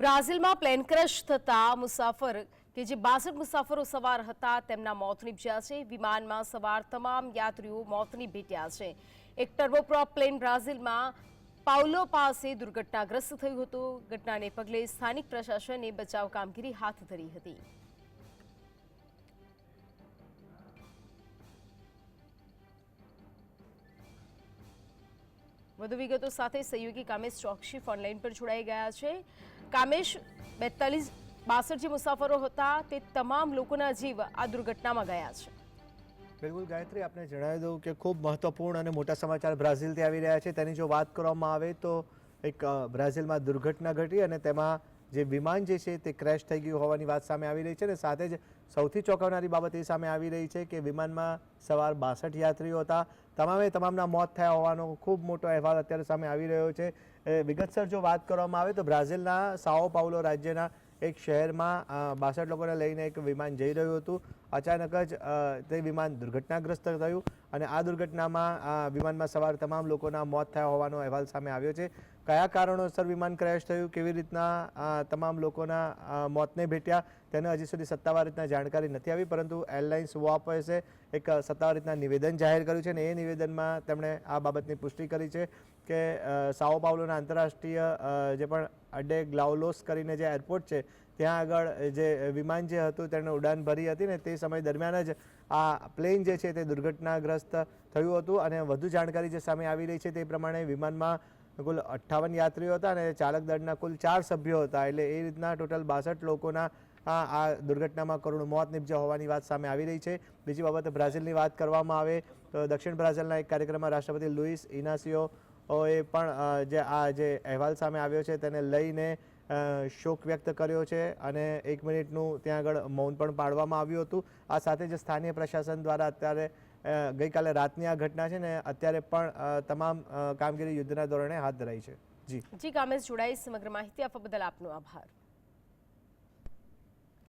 બ્રાઝિલમાં plane crush થતા મુસાફર કે જે બાસઠ મુસાફરો સવાર હતા તેમના મોત નીપજ્યા છે. વિમાનમાં સવાર તમામ યાત્રીઓ મોતની ભેટ્યા છે. એક ટર્બોપ્રોપ પ્લેન બ્રાઝિલમાં પાઉલો પાસે દુર્ઘટનાગ્રસ્ત થયું હતું. ઘટનાને પગલે સ્થાનિક પ્રશાસને બચાવ કામગીરી હાથ ધરી હતી. વધુ વિગતો સાથે સહયોગી કામેશ ચોકસી ફોનલાઈન પર જોડાઈ ગયા છે. કામેશ બેતાલીસ બાસઠ જે મુસાફરો હતા તે તમામ લોકોના જીવ આ દુર્ઘટનામાં ગયા છે. બિલકુલ ગાયત્રી, આપને જણાવી દઉં કે ખૂબ મહત્વપૂર્ણ અને મોટા સમાચાર બ્રાઝિલથી આવી રહ્યા છે. તેની જો વાત કરવામાં આવે તો એક બ્રાઝિલમાં દુર્ઘટના ઘટી અને તેમાં જે વિમાન જે છે તે ક્રેશ થઈ ગયું હોવાની વાત સામે આવી રહી છે અને સાથે જ સૌથી ચોંકાવનારી બાબત એ સામે આવી રહી છે કે વિમાનમાં સવાર બાસઠ યાત્રીઓ હતા. તમામે તમામના મોત થયા હોવાનો ખૂબ મોટો અહેવાલ અત્યારે સામે આવી રહ્યો છે. વિગતસર જો વાત કરવામાં આવે તો બ્રાઝિલના સાઓ પાઉલો રાજ્યના એક શહેરમાં બાસઠ લોકોને લઈને એક વિમાન જઈ રહ્યું હતું. અચાનક જ તે વિમાન દુર્ઘટનાગ્રસ્ત થયું અને આ દુર્ઘટનામાં આ વિમાનમાં સવાર તમામ લોકોના મોત થયા હોવાનો અહેવાલ સામે આવ્યો છે. કયા કારણોસર વિમાન ક્રેશ થયું, કેવી રીતના તમામ લોકોના મોતને ભેટ્યા, તેને હજી સુધી સત્તાવાર રીતના જાણકારી નથી આવી, પરંતુ એરલાઇન્સ વોપસે એક સત્તાવાર રીતના નિવેદન જાહેર કર્યું છે અને એ નિવેદનમાં તેમણે આ બાબતની પુષ્ટિ કરી છે કે સાઓ પાઉલોના આંતરરાષ્ટ્રીય જે પણ અડે ગ્લાઉલોસ કરીને જે એરપોર્ટ છે ત્યાં આગળ જે વિમાન જે હતું, તેણે ઉડાન ભરી હતી ને તે સમય દરમિયાન જ આ પ્લેન જે છે તે દુર્ઘટનાગ્રસ્ત થયું હતું અને વધુ જાણકારી જે સામે આવી રહી છે તે પ્રમાણે વિમાનમાં કુલ અઠ્ઠાવન યાત્રીઓ હતા અને ચાલક દળના કુલ ચાર સભ્યો હતા. એટલે એ રીતના ટોટલ બાસઠ લોકોના આ દુર્ઘટનામાં કરુણ મોત નિપજ્યા હોવાની વાત સામે આવી રહી છે. બીજી બાબત બ્રાઝિલની વાત કરવામાં આવે તો દક્ષિણ બ્રાઝિલના એક કાર્યક્રમમાં રાષ્ટ્રપતિ લુઇસ ઇનાસિયો એ પણ જે આ જે અહેવાલ સામે આવ્યો છે તેને લઈને શોક વ્યક્ત કર્યો છે અને એક મિનિટનું ત્યાં આગળ મૌન પણ પાડવામાં આવ્યું હતું. આ સાથે જ સ્થાનીય પ્રશાસન દ્વારા અત્યારે ગઈકાલે રાતની આ ઘટના છે ને, અત્યારે પણ તમામ કામગીરી યુદ્ધના ધોરણે હાથ ધરાઈ છે. જી. જી, કામેશ જોડાઈ સમગ્ર માહિતી આપવા બદલ આપનો આભાર.